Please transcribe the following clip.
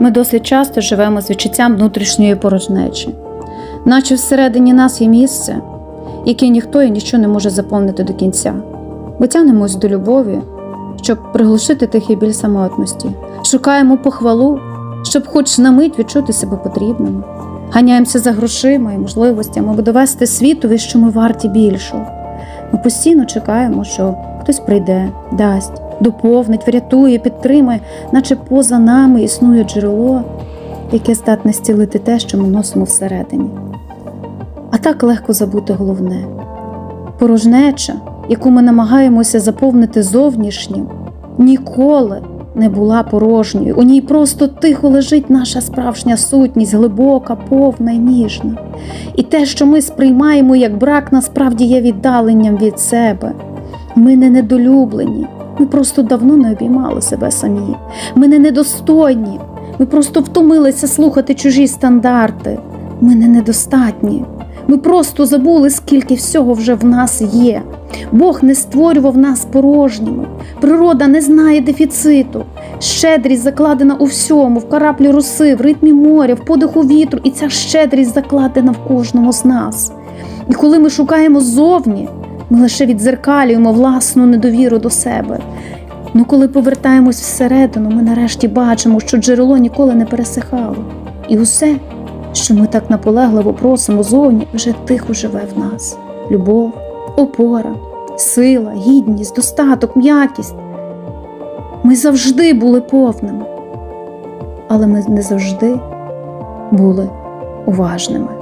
Ми досить часто живемо з відчуттям внутрішньої порожнечі, наче всередині нас є місце, яке ніхто і ніщо не може заповнити до кінця. Ми тянемось до любові, щоб приглушити тихий біль самотності, шукаємо похвалу, щоб хоч на мить відчути себе потрібними. Ганяємося за грошима і можливостями, аби довести світові, що ми варті більшого. Ми постійно чекаємо, що хтось прийде, дасть, доповнить, врятує, підтримає, наче поза нами існує джерело, яке здатне зцілити те, що ми носимо всередині. А так легко забути головне порожнеча, яку ми намагаємося заповнити зовнішнім, ніколи не була порожньою. У ній просто тихо лежить наша справжня сутність, глибока, повна і ніжна. І те, що ми сприймаємо як брак, насправді є віддаленням від себе. Ми не недолюблені, ми просто давно не обіймали себе самі. Ми не недостойні, ми просто втомилися слухати чужі стандарти. Ми не недостатні. Ми просто забули, скільки всього вже в нас є. Бог не створював нас порожніми. Природа не знає дефіциту. Щедрість закладена у всьому, в караплі роси, в ритмі моря, в подиху вітру, і ця щедрість закладена в кожному з нас. І коли ми шукаємо ззовні, ми лише відзеркалюємо власну недовіру до себе. Ну, коли повертаємось всередину, ми нарешті бачимо, що джерело ніколи не пересихало. І усе, що ми так наполегливо просимо зовні, вже тихо живе в нас: любов, опора, сила, гідність, достаток, м'якість. Ми завжди були повними, але ми не завжди були уважними.